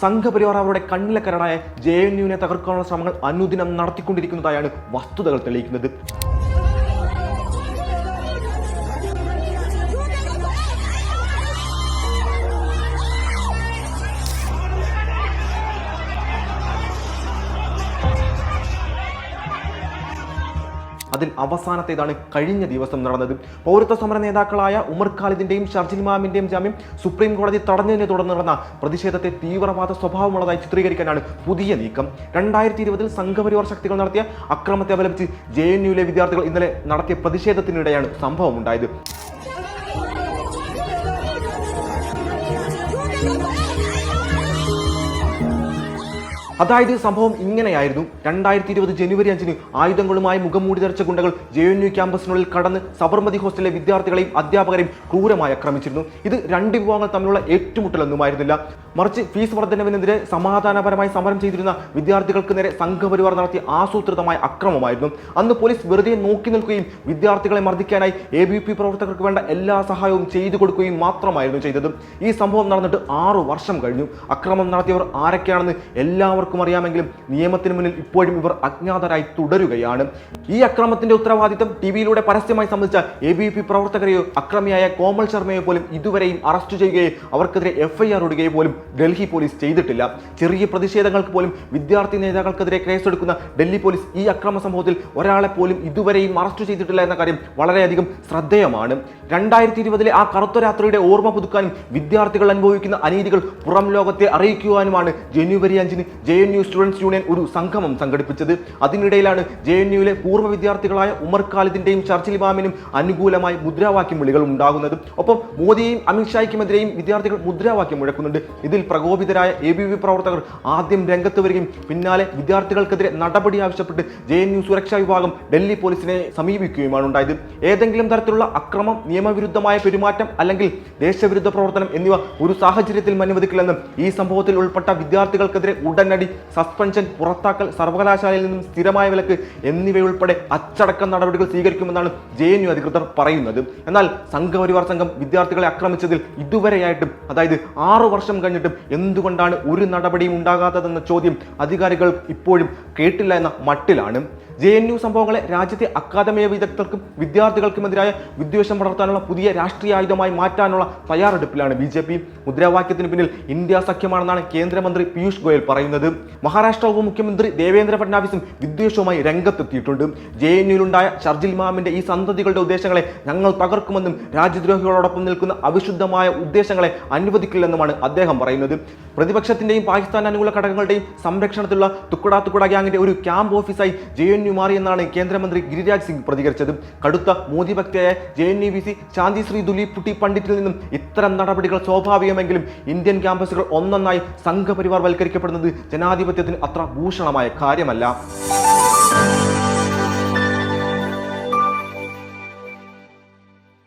സംഘപരിവാർ അവരുടെ കണ്ണിലെ കരടായ J N യുവിനെ തകർക്കാനുള്ള ശ്രമങ്ങൾ അനുദിനം നടത്തിക്കൊണ്ടിരിക്കുന്നതായാണ് വസ്തുതകൾ തെളിയിക്കുന്നത്. അതിൽ അവസാനത്തേതാണ് കഴിഞ്ഞ ദിവസം നടന്നത്. പൗരത്വ സമര നേതാക്കളായ ഉമർ ഖാലിദിന്റെയും ഷർജിൽ മാമിന്റെയും ജാമ്യം സുപ്രീം കോടതി തടഞ്ഞതിനെ തുടർന്ന് നടന്ന പ്രതിഷേധത്തെ തീവ്രവാദ സ്വഭാവമുള്ളതായി ചിത്രീകരിക്കാനാണ് പുതിയ നീക്കം. രണ്ടായിരത്തി ഇരുപതിൽ സംഘപരിവാർ ശക്തികൾ നടത്തിയ അക്രമത്തെ അപലപിച്ച് ജെ എൻ യുവിലെ വിദ്യാർത്ഥികൾ ഇന്നലെ നടത്തിയ പ്രതിഷേധത്തിനിടെയാണ് സംഭവം ഉണ്ടായത് അതായത് സംഭവം ഇങ്ങനെയായിരുന്നു. രണ്ടായിരത്തി ഇരുപത് ജനുവരി അഞ്ചിന് ആയുധങ്ങളുമായി മുഖം മൂടി ധരിച്ച ഗുണ്ടകൾ ജെ എൻ യു ക്യാമ്പസിനുള്ളിൽ കടന്ന് സബർമതി ഹോസ്റ്റലിലെ വിദ്യാർത്ഥികളെയും അധ്യാപകരെയും ക്രൂരമായി ആക്രമിച്ചിരുന്നു. ഇത് രണ്ട് വിഭാഗങ്ങൾ തമ്മിലുള്ള ഏറ്റുമുട്ടലൊന്നുമായിരുന്നില്ല. മറിച്ച് ഫീസ് വർധനവിനെതിരെ സമാധാനപരമായി സമരം ചെയ്തിരുന്ന വിദ്യാർത്ഥികൾക്ക് നേരെ സംഘപരിവാർ നടത്തിയ ആസൂത്രിതമായ അക്രമമായിരുന്നു. അന്ന് പോലീസ് വെറുതെ നോക്കി നിൽക്കുകയും വിദ്യാർത്ഥികളെ മർദ്ദിക്കാനായി എ ബി പി പ്രവർത്തകർക്ക് വേണ്ട എല്ലാ സഹായവും ചെയ്തു കൊടുക്കുകയും മാത്രമായിരുന്നു ചെയ്തത്. ഈ സംഭവം നടന്നിട്ട് ആറു വർഷം കഴിഞ്ഞു. അക്രമം നടത്തിയവർ ആരൊക്കെയാണെന്ന് എല്ലാവർക്കും അറിയാമെങ്കിലും നിയമത്തിന് മുന്നിൽ ഇപ്പോഴും ഇവർ അജ്ഞാതരായി തുടരുകയാണ്. ഈ അക്രമത്തിന്റെ ഉത്തരവാദിത്തം ടി വിയിലൂടെ പരസ്യമായി സംബന്ധിച്ച എ ബി പി പ്രവർത്തകരെയോ അക്രമിയായ കോമൾ ശർമ്മയെ പോലും ഇതുവരെയും അറസ്റ്റ് ചെയ്യുകയോ അവർക്കെതിരെ എഫ്ഐആർ ഇടുകയോ പോലും ഡൽഹി പോലീസ് ചെയ്തിട്ടില്ല. ചെറിയ പ്രതിഷേധങ്ങൾക്ക് പോലും വിദ്യാർത്ഥി നേതാക്കൾക്കെതിരെ കേസെടുക്കുന്ന ഡൽഹി പോലീസ് ഈ അക്രമ സംഭവത്തിൽ ഒരാളെ പോലും ഇതുവരെയും അറസ്റ്റ് ചെയ്തിട്ടില്ല എന്ന കാര്യം വളരെയധികം ശ്രദ്ധേയമാണ്. രണ്ടായിരത്തി ഇരുപതിലെ ആ കറുത്ത രാത്രിയുടെ ഓർമ്മ പുതുക്കാനും വിദ്യാർത്ഥികൾ അനുഭവിക്കുന്ന അനീതികൾ പുറം ലോകത്തെ അറിയിക്കുവാനുമാണ് ജനുവരി അഞ്ചിന് J N U students union ഒരു സംഗമം സംഘടിപ്പിച്ചത്. അതിനിടയിലാണ് ജെ എൻ യുവിലെ പൂർവ വിദ്യാർത്ഥികളായ ഉമർ ഖാലിദിന്റെയും ചർച്ചിൽ ഇമാമിനും അനുകൂലമായി മുദ്രാവാക്യം വിളികൾ ഉണ്ടാകുന്നത്. ഒപ്പം മോദിയെയും അമിത്ഷായ്ക്കുമെതിരെയും വിദ്യാർത്ഥികൾ മുദ്രാവാക്യം മുഴക്കുന്നുണ്ട്. ഇതിൽ പ്രകോപിതരായ എ ബി വി പ്രവർത്തകർ ആദ്യം രംഗത്ത് വരികയും പിന്നാലെ വിദ്യാർത്ഥികൾക്കെതിരെ നടപടി ആവശ്യപ്പെട്ട് ജെ എൻ യു സുരക്ഷാ വിഭാഗം ഡൽഹി പോലീസിനെ സമീപിക്കുകയുമാണ് ഉണ്ടായത്. ഏതെങ്കിലും തരത്തിലുള്ള അക്രമം നിയമവിരുദ്ധമായ പെരുമാറ്റം അല്ലെങ്കിൽ ദേശവിരുദ്ധ പ്രവർത്തനം എന്നിവ ഒരു സാഹചര്യത്തിൽ അനുവദിക്കില്ലെന്നും ഈ സംഭവത്തിൽ ഉൾപ്പെട്ട വിദ്യാർത്ഥികൾക്കെതിരെ ഉടനടി സസ്പെൻഷൻ പുറത്താക്കൽ സർവകലാശാലയിൽ നിന്നും സ്ഥിരമായ വിലക്ക് എന്നിവയുൾപ്പെടെ അച്ചടക്ക നടപടികൾ സ്വീകരിക്കുമെന്നാണ് ജെ എൻ യു അധികൃതർ പറയുന്നത്. എന്നാൽ സംഘപരിവാർ സംഘം വിദ്യാർത്ഥികളെ ആക്രമിച്ചതിൽ ഇതുവരെയായിട്ടും അതായത് ആറു വർഷം കഴിഞ്ഞിട്ടും എന്തുകൊണ്ടാണ് ഒരു നടപടിയും ഉണ്ടാകാത്തതെന്ന ചോദ്യം അധികാരികൾ ഇപ്പോഴും കേട്ടില്ല എന്ന മട്ടിലാണ്. ജെ എൻ യു സംഭവങ്ങളെ രാജ്യത്തെ അക്കാദമിക വിദഗ്ധർക്കും വിദ്യാർത്ഥികൾക്കുമെതിരായ വിദ്വേഷം വളർത്താനുള്ള പുതിയ രാഷ്ട്രീയ ആയുധമായി മാറ്റാനുള്ള തയ്യാറെടുപ്പിലാണ് ബി ജെ പി. മുദ്രാവാക്യത്തിന് പിന്നിൽ ഇന്ത്യ സഖ്യമാണെന്നാണ് കേന്ദ്രമന്ത്രി പീയൂഷ് ഗോയൽ പറയുന്നത്. മഹാരാഷ്ട്ര ഉപമുഖ്യമന്ത്രി ദേവേന്ദ്ര ഫഡ്നാവിസും വിദ്വേഷവുമായി രംഗത്തെത്തിയിട്ടുണ്ട്. ജെ എൻ യുയിലുണ്ടായ ഷർജിൽ മാമിന്റെ ഈ സന്തതികളുടെ ഉദ്ദേശങ്ങളെ ഞങ്ങൾ തകർക്കുമെന്നും രാജ്യദ്രോഹികളോടൊപ്പം നിൽക്കുന്ന അവിശുദ്ധമായ ഉദ്ദേശങ്ങളെ അനുവദിക്കില്ലെന്നുമാണ് അദ്ദേഹം പറയുന്നത്. പ്രതിപക്ഷത്തിന്റെയും പാകിസ്ഥാൻ അനുകൂല ഘടകങ്ങളുടെയും സംരക്ഷണത്തിലുള്ള തുക്കുട തുക്കുട ഗ്യാങ്ങിന്റെ ഒരു ക്യാമ്പ് ഓഫീസായി ജെ എൻ യു മാറിയെന്നാണ് കേന്ദ്രമന്ത്രി ഗിരിരാജ് സിംഗ് പ്രതികരിച്ചത്. കടുത്ത Modi ഭക്തയായ J N U V C Shanti Shri Dhulipudi പണ്ഡിറ്റിൽ നിന്നും ഇത്തരം നടപടികൾ സ്വാഭാവികമെങ്കിലും ഇന്ത്യൻ ക്യാമ്പസുകൾ ഒന്നൊന്നായി സംഘപരിവാർ വൽക്കരിക്കപ്പെടുന്നത് ജനാധിപത്യത്തിന് അത്ര ഭൂഷണമായ കാര്യമല്ല.